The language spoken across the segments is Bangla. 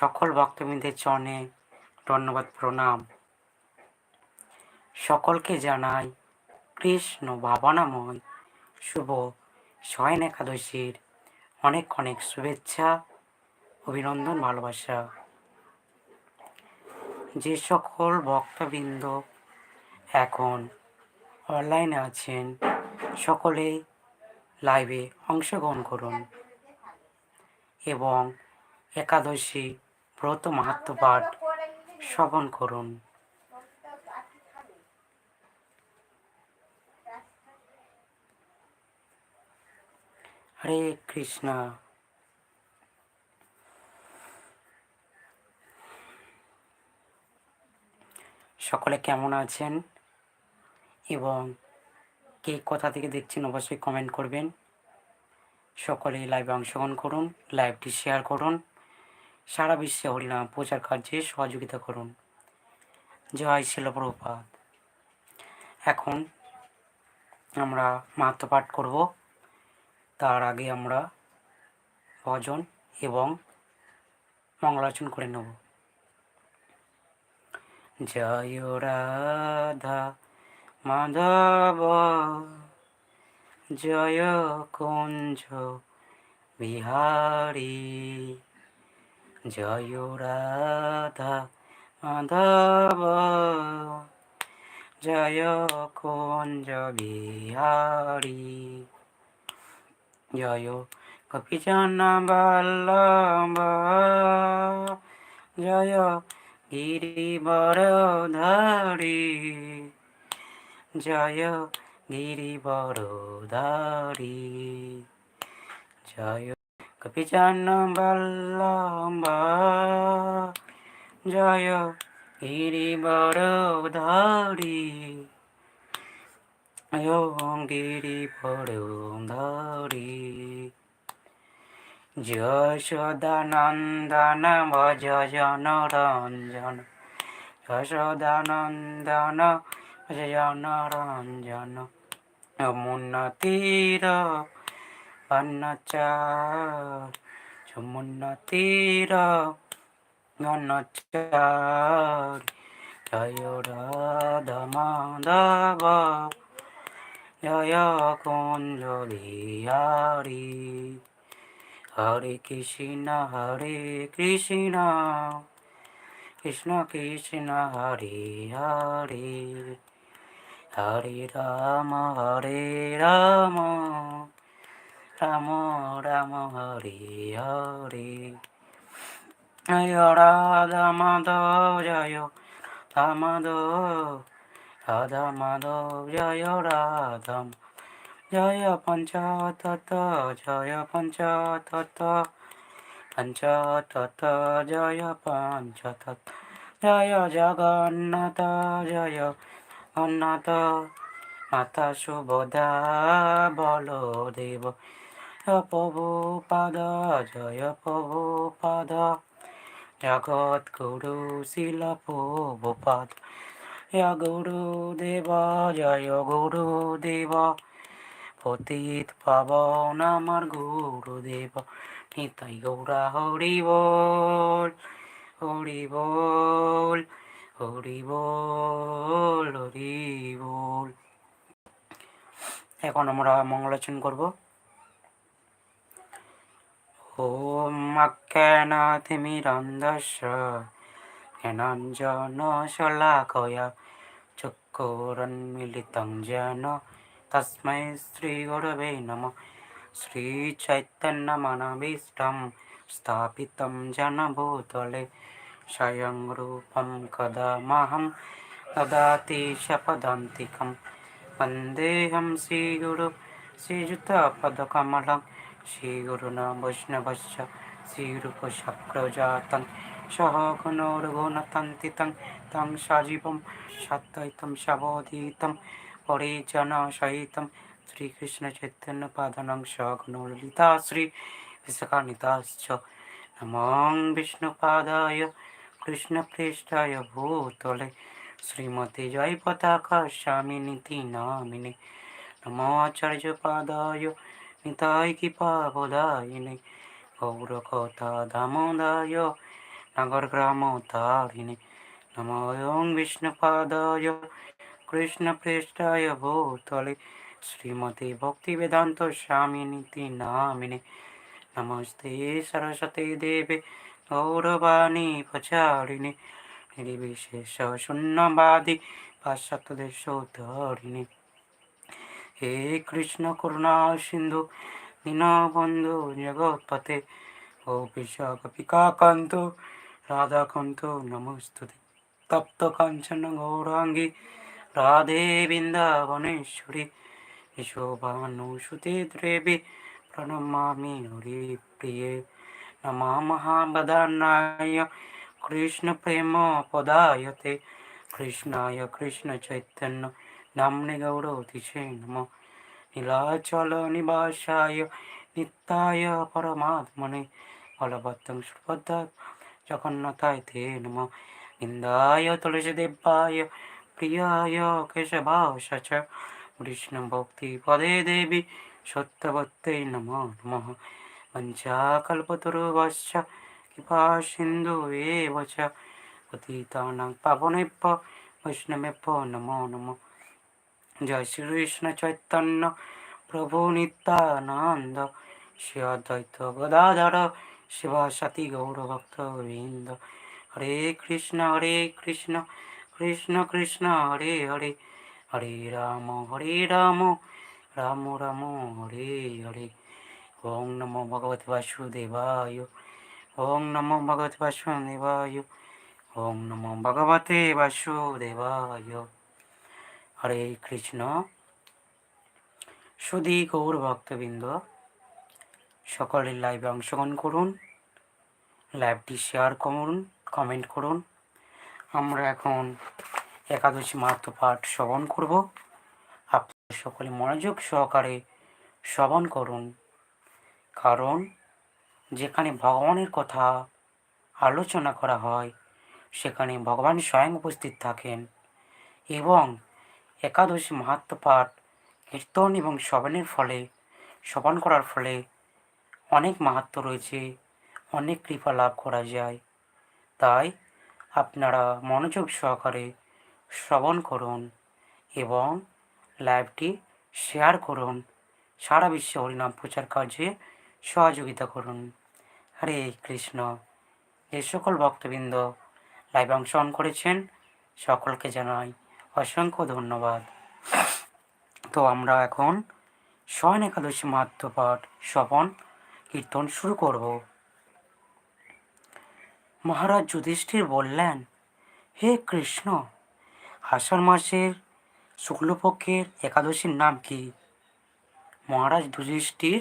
সকল ভক্তবৃন্দের চরণে ধন্যবাদ, প্রণাম। সকলকে জানাই কৃষ্ণ ভাবনাময় শুভ শয়ন একাদশীর অনেক অনেক শুভেচ্ছা, অভিনন্দন, ভালোবাসা। যে সকল ভক্তবৃন্দ এখন অনলাইনে আছেন সকলেই লাইভে অংশগ্রহণ করুন এবং একাদশী ব্রত মাহাত্ম পাঠ শ্রবণ করুন। হরে কৃষ্ণ। সকলে কেমন আছেন এবং কে কোথা থেকে দেখছেন অবশ্যই কমেন্ট করবেন। সকলে লাইভে অংশগ্রহণ করুন লাইভটি শেয়ার করুন। সারা বিশ্বে হরিনাম, প্রচার কার্যে সহযোগিতা করুন। জয় শিলপ্রপাত এখন আমরা মাহাত্ম পাঠ করব। তার আগে আমরা ভজন এবং মঙ্গলাচরণ করে নেব। জয় রাধা মাধব, জয় কুঞ্জ বিহারী। জয় রাধা মাধব জয় কুঞ্জ বিহারী জয় গোপীজন বল্লভ জয় গিরিবরধারী জয় গিরিবরধারী জয় গোপীজন বল্লভ জয় গিরিবরধারী গিরিবরধারী যশোদানন্দন ভজ জনরঞ্জন যশোদানন্দন ভজ জনরঞ্জন যমুনা তীর বনচার যমুনা জয় রাধা মাধব, জয় কুঞ্জ বিহারী। হরে কৃষ্ণ হরে কৃষ্ণ কৃষ্ণ কৃষ্ণ, হরে হরে। হরে রাম হরে রাম। রাম রাম হরে হরে জয় রাধা জয় রাধা জয় রাধা জয় পঞ্চতত্ত জয় পঞ্চতত্ত পঞ্চতত্ত জয় পঞ্চতত্ত জয় জগন্নাথ জয় অন্নাথ মাতা সুবোধা বলদেব প্রভু পাদ, জয় প্রভু পাদ। জগৎ গুরু শিল প্রভুপাদ জয় গুরুদেব জয় গুরুদেব পতিত পাবন আমার গুরুদেব নিতাই গৌরা হরি বল হরি বল হরি বল হরি বল। এখন আমরা মঙ্গলাচরণ করব। ॐ मक्केनातिमिरन्धस्य ज्ञानञ्जनशलाकया चक्षुरन्मिलितं येन तस्मै श्रीगुरवे नमः श्रीचैतन्यमनभीष्टं स्थापितं जनभूतले स्वयं रूपं कदमहं ददाति शपदान्तिकं वन्देऽहं श्रीगुरु श्रीयुतपदकमलं श्रीगुरुना वैष्णवश्च श्रीरूपशक्रजातं सह गुणोर्गुणतन्तितं तं सजीवं सद्वैतं सबोधितं परिजनसहितं श्रीकृष्णचैतन्यपादनं सगुणललिता श्री विशाखानिताश्च नमं विष्णुपादाय তা이 গৌর গৌরকথা দামোদায় নগর গ্রাম তারিণী নময়ং বিষ্ণুপাদায় কৃষ্ণ পৃষ্ঠায় ভূতলে শ্রীমতী ভক্তি বেদান্ত স্বামিনীতি নামিনে নমস্তে সরস্বতী দেবে গৌরবাণী প্রচারিণী নির্বিশেষ শূন্যবাদী পাশ্চাত্য দেশ ধরিণী হে কৃষ্ণ করুণা সিন্ধু, দীনবন্ধু জগৎপতে ও বিশাখিকাকান্ত রাধাকান্ত নমস্তুতে। তপ্ত কাঞ্চন গৌরাঙ্গী, রাধে বৃন্দাবনেশ্বরী। যশোভানুসুতে দেবী, প্রণমামি হরি প্রিয়ে নমা মহাবদানায় কৃষ্ণ প্রেম পদায়তে কৃষ্ণায় কৃষ্ণ চৈতন্য নামনে গৌরতিশে নম। নীলাচল নিবাসায় নিত্যায় পরমাত্মনে বলভদ্রং সুভদ্র জগন্নাথায় তে নম। ইন্দায় তুলসী দেবায় প্রিয়ায় কেশবাস চ বিষ্ণু ভক্তি পদে দেবী সত্যবত্তে নম নম। পঞ্চাকল্পতরুবশ্চ কৃপা সিন্ধু চ। পতিতানাং পাবনেভ্য বৈষ্ণবেভ্য নমো নমঃ। জয় শ্রীকৃষ্ণ চৈতন্য প্রভু নিত্যানন্দ। শ্রী অদ্বৈত গদাধর শিবাসাতি গৌরভক্ত বৃন্দ হরে কৃষ্ণ হরে কৃষ্ণ কৃষ্ণ কৃষ্ণ, হরে হরে। হরে রাম হরে রাম রাম রাম, হরে হরে। ওং নমো ভগবতে বাসুদেবায়, ওং নমো ভগবতে বাসুদেবায়, ওং নমো ভগবতে বাসুদেবায়। হরে কৃষ্ণ। সুধী গৌর ভক্তবৃন্দ, সকলের লাইভে অংশগ্রহণ করুন লাইভটি শেয়ার করুন কমেন্ট করুন। আমরা এখন একাদশী মাহাত্ম পাঠ শ্রবণ করব। আপনারা সকলে মনোযোগ সহকারে শ্রবণ করুন। কারণ যেখানে ভগবানের কথা আলোচনা করা হয়, সেখানে ভগবান স্বয়ং উপস্থিত থাকেন এবং একাদশী মাহাত্ম পাঠ কীর্তন এবং শ্রবণের ফলে, শ্রবণ করার ফলে অনেক মাহাত্ম রয়েছে, অনেক কৃপা লাভ করা যায়। তাই আপনারা মনোযোগ সহকারে শ্রবণ করুন এবং লাইভটি শেয়ার করুন। সারা বিশ্বে হরিনাম প্রচার কার্যে সহযোগিতা করুন। হরে কৃষ্ণ। যে সকল ভক্তবৃন্দ লাইভ অংশগ্রহণ করেছেন, সকলকে জানাই অসংখ্য ধন্যবাদ। তো আমরা এখন স্বয়ন একাদশী মাহাত্ম পাঠ শ্রবণ কীর্তন শুরু করব। মহারাজ যুধিষ্ঠির বললেন, হে কৃষ্ণ, আষাঢ় মাসের শুক্লপক্ষের একাদশীর নাম কি? মহারাজ যুধিষ্ঠির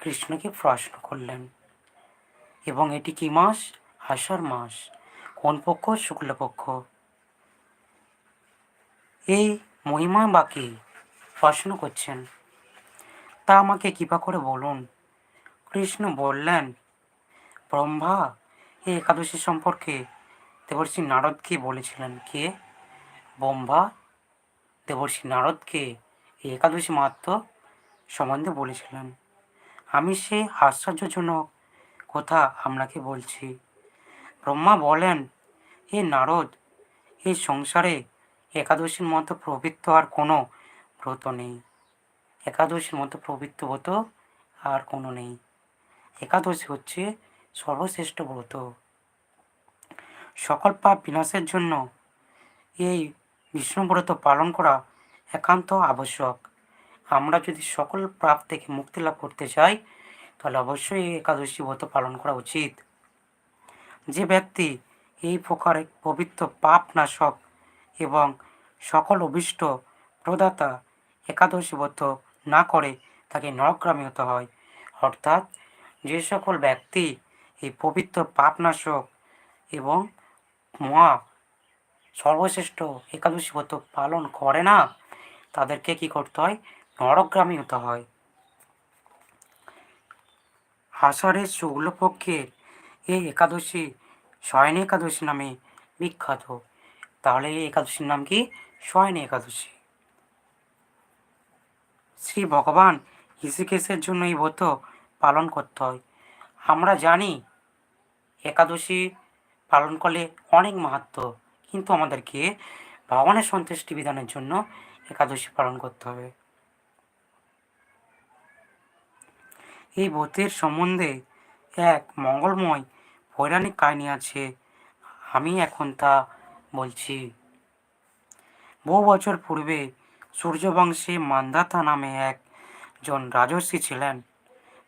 কৃষ্ণকে প্রশ্ন করলেন, এবং এটি কি মাস? আষাঢ় মাস। কোন পক্ষ? শুক্লপক্ষ? এই মহিমা বাকি প্রশ্ন করছেন। তা আমাকে কৃপা করে বলুন, কৃষ্ণ বললেন, ব্রহ্মা, এই একাদশী সম্পর্কে দেবর্ষি নারদকে বলেছিলেন? কে? ব্রহ্মা, দেবর্ষি নারদকে এই একাদশী মাহাত্ম সম্বন্ধে বলেছিলেন। আমি সে আশ্চর্যজনক কথা আপনাকে বলছি। ব্রহ্মা বলেন এ নারদ, এই সংসারে একাদশীর মতো প্রবৃত্ত আর কোনো ব্রত নেই। একাদশীর মতো প্রবৃত্ত ব্রত আর কোনো নেই। একাদশী হচ্ছে সর্বশ্রেষ্ঠ ব্রত। সকল পাপ বিনাশের জন্য এই বিষ্ণুব্রত পালন করা একান্ত আবশ্যক। আমরা যদি সকল পাপ থেকে মুক্তি লাভ করতে চাই, তাহলে অবশ্যই এই একাদশী ব্রত পালন করা উচিত। যে ব্যক্তি এই প্রকার পবিত্র পাপ নাশক এবং সকল অভিষ্ট প্রদাতা একাদশী ব্রত না করে তাকে নরগ্রামী হতে হয়। অর্থাৎ যে সকল ব্যক্তি এই পবিত্র পাপনাশক এবং মহা সর্বশ্রেষ্ঠ একাদশী পালন করে না, তাদেরকে কি করতে হয়? নরগ্রামী হতে হয়। আষাঢ়ের শুক্লপক্ষের এই একাদশী শয়নী একাদশী নামে বিখ্যাত। তাহলে এই একাদশীর নাম কি? শয়নী একাদশী। শ্রী ভগবান ঋষিকেশের জন্য এই ব্রত পালন করতে হয়। আমরা জানি, একাদশী পালন করলে অনেক মাহাত্ম কিন্তু আমাদেরকে ভগবানের সন্তুষ্টি বিধানের জন্য একাদশী পালন করতে হবে। এই ব্রতের সম্বন্ধে এক মঙ্গলময় পৌরাণিক কাহিনী আছে, আমি এখন তা বলছি। বহু বছর পূর্বে সূর্যবংশী মান্ধাতা নামে একজন রাজর্ষি ছিলেন।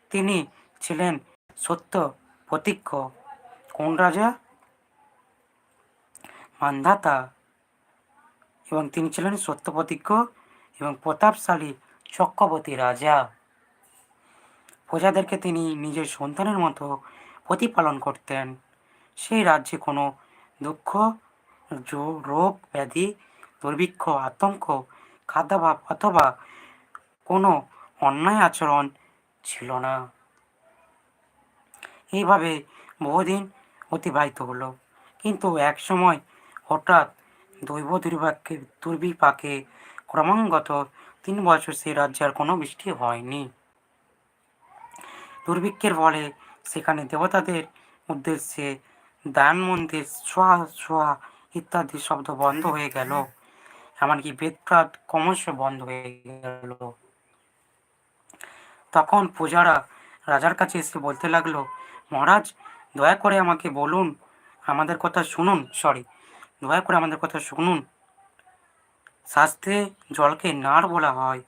তিনি ছিলেন সত্য প্রতিজ্ঞ কোন রাজা? মান্ধাতা। এবং তিনি ছিলেন সত্য প্রতিজ্ঞ এবং প্রতাপশালী চক্রবর্তী রাজা। প্রজাদেরকে তিনি নিজের সন্তানের মতো প্রতিপালন করতেন। সেই রাজ্যে কোনো দুঃখ, রোগ, ব্যাধি দুর্ভিক্ষ, আতঙ্ক, খাদ্যাভাব অথবা কোনো অন্যায় আচরণ ছিল না। এইভাবে বহুদিন অতিবাহিত হলো। কিন্তু এক সময় হঠাৎ দৈব দুর্ভাগ্যে দুর্বিপাকে ক্রমাগত তিন বছর সেই রাজ্যে আর কোনো বৃষ্টি হয়নি। দুর্ভিক্ষের ফলে সেখানে দেবতাদের উদ্দেশ্যে দান মন্দির সোয়া সোয়া ইত্যাদি শব্দ বন্ধ হয়ে গেল। এমনকি বেদপ্রাত ক্রমশ বন্ধ হয়ে গেল? তখন পূজারা রাজার কাছে এসে বলতে লাগল, মহারাজ, দয়া করে আমাকে বলুন, আমাদের কথা শুনুন সরি দয়া করে আমাদের কথা শুনুন। শাস্ত্রে জলকে নার বলা হয়,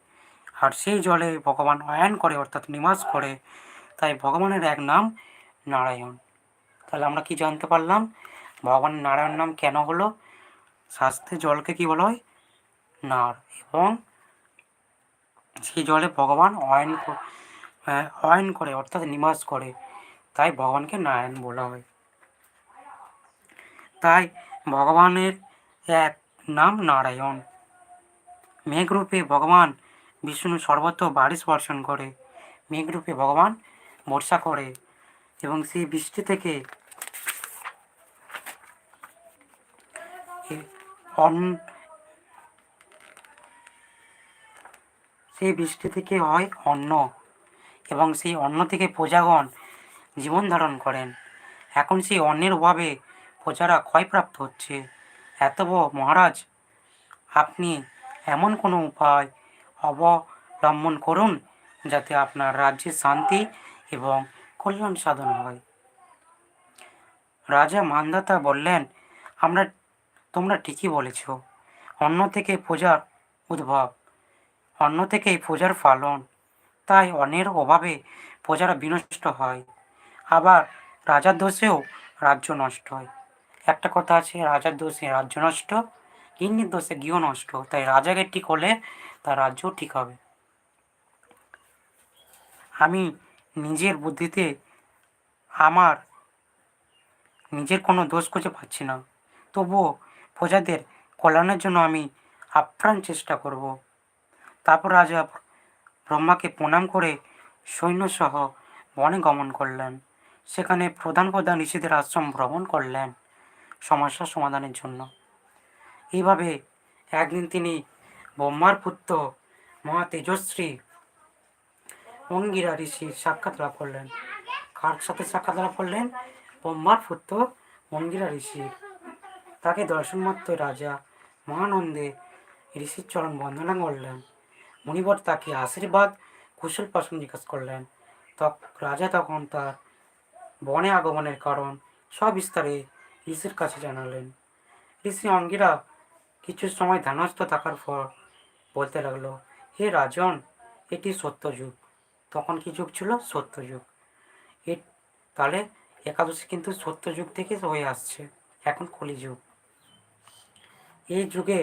আর সেই জলে ভগবান অয়ন করে, অর্থাৎ নিবাস করে, তাই ভগবানের এক নাম নারায়ণ। তাহলে আমরা কি জানতে পারলাম, ভগবান নারায়ণ নাম কেন হলো? শাস্ত্রে জলকে কি বলা হয়? নার এবং সেই জলে ভগবান অয়ন ক- অয়ন করে, অর্থাৎ নিবাস করে। তাই ভগবানকে নারায়ণ বলা হয়। তাই ভগবানের এক নাম নারায়ণ। মেঘরূপে ভগবান বিষ্ণু সর্বত্র বারিশ বর্ষণ করে। মেঘরূপে ভগবান বর্ষা করে এবং সেই বৃষ্টি থেকে এ- সেই বৃষ্টি থেকে হয় অন্ন এবং সেই অন্ন থেকে প্রজাগণ জীবন ধারণ করেন। এখন সেই অন্নের অভাবে প্রজারা ক্ষয়প্রাপ্ত হচ্ছে। এত মহারাজ, আপনি এমন কোনো উপায় অবলম্বন করুন যাতে আপনার রাজ্যে শান্তি এবং কল্যাণ সাধন হয়। রাজা মান্দাতা বললেন, আমরা, তোমরা ঠিকই বলেছ। অন্য থেকে পূজার উদ্ভব অন্য থেকেই পূজার পালন। তাই অন্যের অভাবে প্রজারা বিনষ্ট হয়। আবার রাজার দোষেও রাজ্য নষ্ট হয়। একটা কথা আছে, রাজার দোষে রাজ্য নষ্ট, গিন্নির দোষে গৃহ নষ্ট। তাই রাজাকে ঠিক হলে তার রাজ্য ঠিক হবে। আমি নিজের বুদ্ধিতে আমার নিজের কোনো দোষ খুঁজে পাচ্ছি না। তবুও প্রজাদের কল্যাণের জন্য আমি আপ্রাণ চেষ্টা করব। তারপর রাজা ব্রহ্মাকে প্রণাম করে সৈন্যসহ বনে গমন করলেন। সেখানে প্রধান প্রধান ঋষিদের আশ্রম ভ্রমণ করলেন সমস্যা সমাধানের জন্য। এইভাবে একদিন তিনি ব্রহ্মার পুত্র মহা তেজস্বী অঙ্গিরা ঋষির সাক্ষাৎ লাভ করলেন। কার সাথে সাক্ষাৎ লাভ করলেন? ব্রহ্মার পুত্র অঙ্গিরা ঋষির। তাকে দর্শন মাত্র রাজা মহানন্দে ঋষির চরণ বন্দনা করলেন। মুনিবর তাকে আশীর্বাদ, কুশল প্রশ্ন জিজ্ঞাসা করলেন রাজা তখন তার বনে আগমনের কারণ সবিস্তারে ঋষির কাছে জানালেন। ঋষি অঙ্গিরা কিছু সময় ধ্যানস্থ থাকার পর বলতে লাগল, হে রাজন, এটি সত্যযুগ তখন কি যুগ ছিল? সত্যযুগ এ, তাহলে একাদশী কিন্তু সত্যযুগ থেকে হয়ে আসছে। এখন কলিযুগ এই যুগে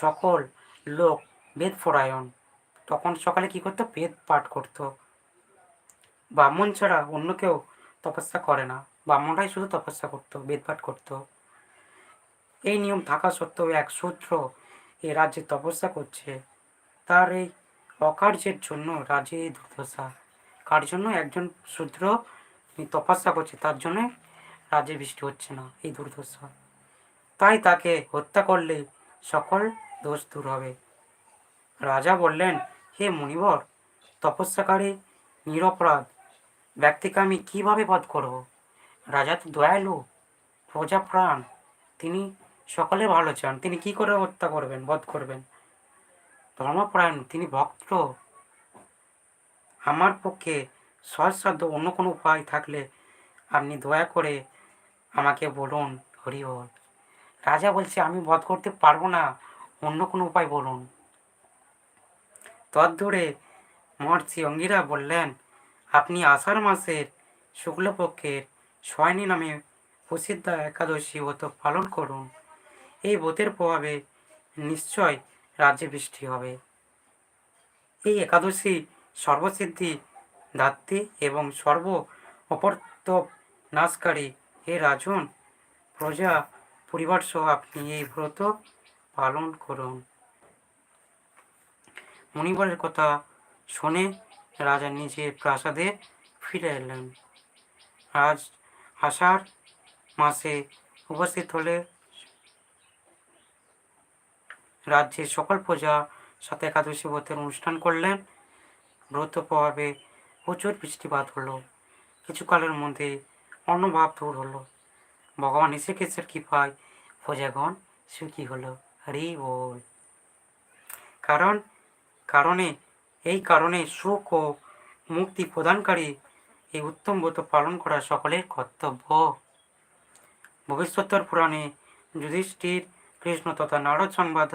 সকল লোক বেদ পরায়ণ তখন সকালে কি করতো? বেদ পাঠ করতো। ব্রাহ্মণ ছাড়া অন্য কেউ তপস্যা করে না। ব্রাহ্মণরাই শুধু তপস্যা করতো, বেদ পাঠ করতো। এই নিয়ম থাকা সত্ত্বেও এক শূদ্র এই রাজ্যে তপস্যা করছে। তার এই অকার্যের জন্য রাজ্যে এই দুর্দশা। কার জন্য? একজন শূদ্র তপস্যা করছে, তার জন্য রাজ্যে বৃষ্টি হচ্ছে না, এই দুর্দশা। তাই তাকে হত্যা করলে সকল দোষ দূর হবে। রাজা বললেন হে মুনিবর তপস্যাকারী নিরপরাধ ব্যক্তিকে আমি কীভাবে বধ করব? রাজা তো দয়ালু প্রজা প্রাণ তিনি সকলে ভালো চান। তিনি কি করে হত্যা করবেন, বধ করবেন? ধর্মপ্রাণ তিনি ভক্ত। আমার পক্ষে সহজসাধ্য অন্য কোনো উপায় থাকলে আপনি দয়া করে আমাকে বলুন, হরিহর। রাজা বলছে, আমি বধ করতে পারব না। অন্য কোনো উপায় বলুন। তদ্দূরে মহর্ষি অঙ্গিরা বললেন, আপনি আষাঢ় মাসের শুক্লপক্ষের সয়নী নামে প্রসিদ্ধ একাদশী ব্রত পালন করুন। এই ব্রতের প্রভাবে নিশ্চয় রাজ্যে বৃষ্টি হবে। এই একাদশী সর্বসিদ্ধি, ধাত্রী এবং সর্ব অপর্তব নাশকারী হে রাজন, প্রজা পরিবার সহ আপনি এই ব্রত পালন করুন। মণিবরের কথা শুনে রাজা নিজে প্রাসাদে ফিরে এলেন। আজ আষাঢ় মাসে উপস্থিত হলে রাজ্যের সকল প্রজা সাথে একাদশী ব্রতের অনুষ্ঠান করলেন। ব্রত প্রভাবে প্রচুর বৃষ্টিপাত হলো। কিছুকালের মধ্যে অন্নভাব দূর হলো। ভগবান শ্রীকৃষ্ণের কৃপায় প্রজাগণ সুখী হলো। হরি বল। কারণ কারণে, এই কারণে সুখ ও মুক্তি প্রদানকারী এই উত্তম ব্রত পালন করা সকলের কর্তব্য। ভবিষ্যত্তর পুরাণে যুধিষ্ঠির কৃষ্ণ তথা নারদ সংবাদ,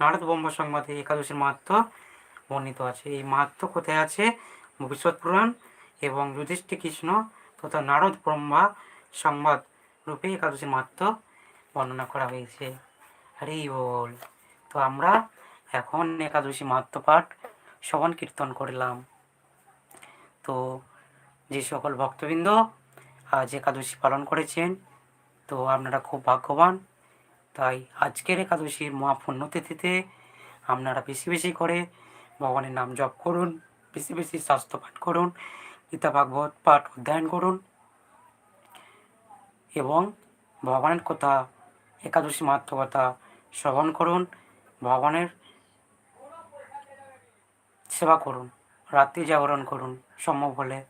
নারদ ব্রহ্ম সংবাদে একাদশীর মাহাত্ম বর্ণিত আছে। এই মাহাত্ম কোথায় আছে? ভবিষ্যৎ পুরাণ এবং যুধিষ্ঠির কৃষ্ণ তথা নারদ ব্রহ্মা সংবাদ রূপে একাদশীর মাহাত্ম বর্ণনা করা হয়েছে। হরি বল। তো আমরা এখন একাদশী মাহাত্ম পাঠ শ্রবণ কীর্তন করলাম। তো যে সকল ভক্তবৃন্দ আজ একাদশী পালন করেছেন, তো আপনারা খুব ভাগ্যবান। তাই আজকের একাদশীর মহাপুণ্য তিথিতে আপনারা বেশি বেশি করে ভগবানের নাম জপ করুন, বেশি বেশি স্বাস্থ্য পাঠ করুন, গীতা ভাগবত পাঠ অধ্যয়ন করুন এবং ভগবানের কথা, একাদশী মাহাত্ম কথা শ্রবণ করুন, ভগবানের সেবা করুন, রাত্রি জাগরণ করুন, সম্ভব হলে।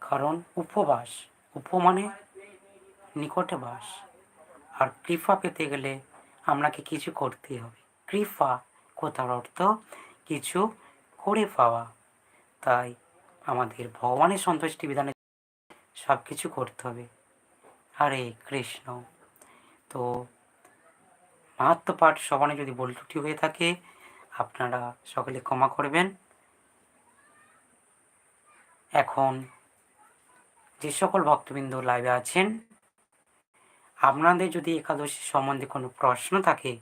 কারণ উপবাস উপ মানে নিকটে বাস। আর কৃপা পেতে গেলে আপনাকে কিছু করতেই হবে। কৃপা, কথার অর্থ কিছু করে পাওয়া। তাই আমাদের ভগবানের সন্তুষ্টি বিধানে সব কিছু করতে হবে। হরে কৃষ্ণ। তো মাহাত্ম পাঠ সবানে যদি বল ত্রুটি হয়ে থাকে আপনারা সকলে ক্ষমা করবেন। এখন যে সকল ভক্তবৃন্দ লাইভে আছেন, আপনাদের যদি একাদশী সম্বন্ধে কোনো প্রশ্ন থাকে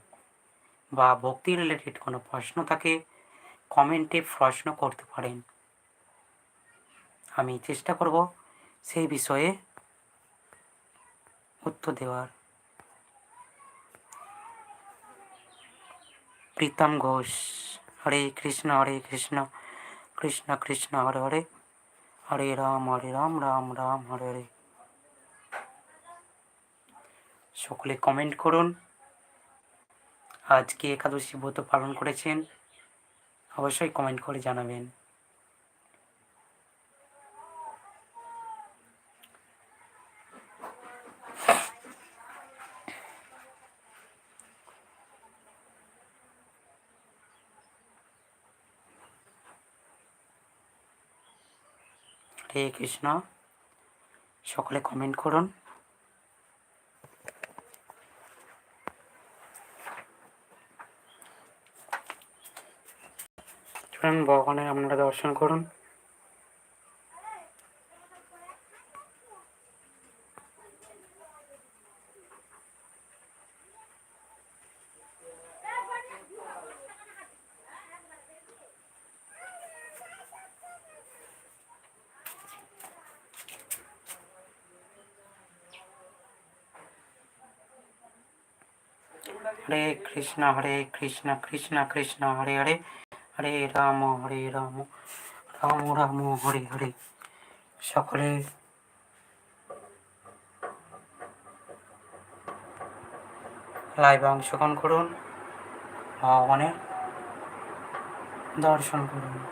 বা ভক্তি রিলেটেড কোনো প্রশ্ন থাকে কমেন্টে প্রশ্ন করতে পারেন। আমি চেষ্টা করব সেই বিষয়ে উত্তর দেওয়ার। প্রীতম ঘোষ হরে কৃষ্ণ হরে কৃষ্ণ কৃষ্ণ কৃষ্ণ হরে হরে হরে রাম হরে রাম রাম রাম হরে হরে সকলে কমেন্ট করুন। আজকে একাদশী ব্রত পালন করেছেন। অবশ্যই কমেন্ট করে জানাবেন। হরে কৃষ্ণ। সকলে কমেন্ট করুন। ভগবানের আপনারা দর্শন করুন। হরে কৃষ্ণ হরে কৃষ্ণ কৃষ্ণ কৃষ্ণ, হরে হরে হরে রাম হরে রাম রাম রাম, হরে হরে। সকলে লাইভে অংশগ্রহণ করুন, ভগবানের দর্শন করুন।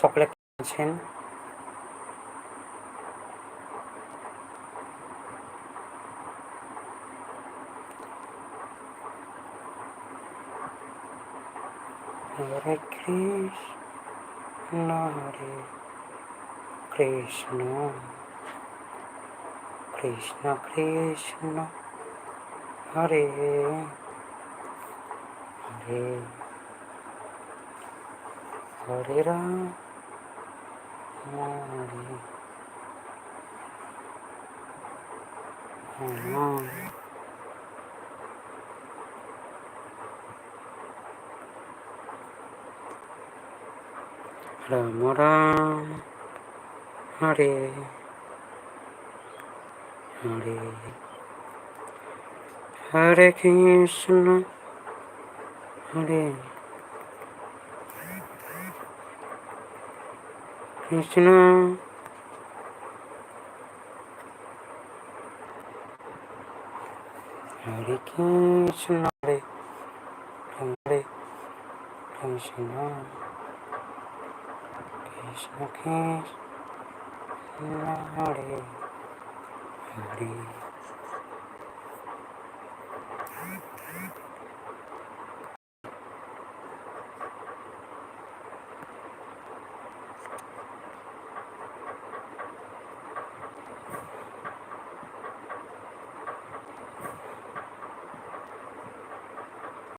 সকলে আছেন হরে কৃষ্ণ হরে কৃষ্ণ কৃষ্ণ কৃষ্ণ হরে হরে হরে রাম। হরে রাম রাম রাম হরে হরে হরে কৃষ্ণ হরে কৃষ্ণ হরে কৃষ্ণ হরে হরে কৃষ্ণ কৃষ্ণ কৃষ্ণ হরে হরে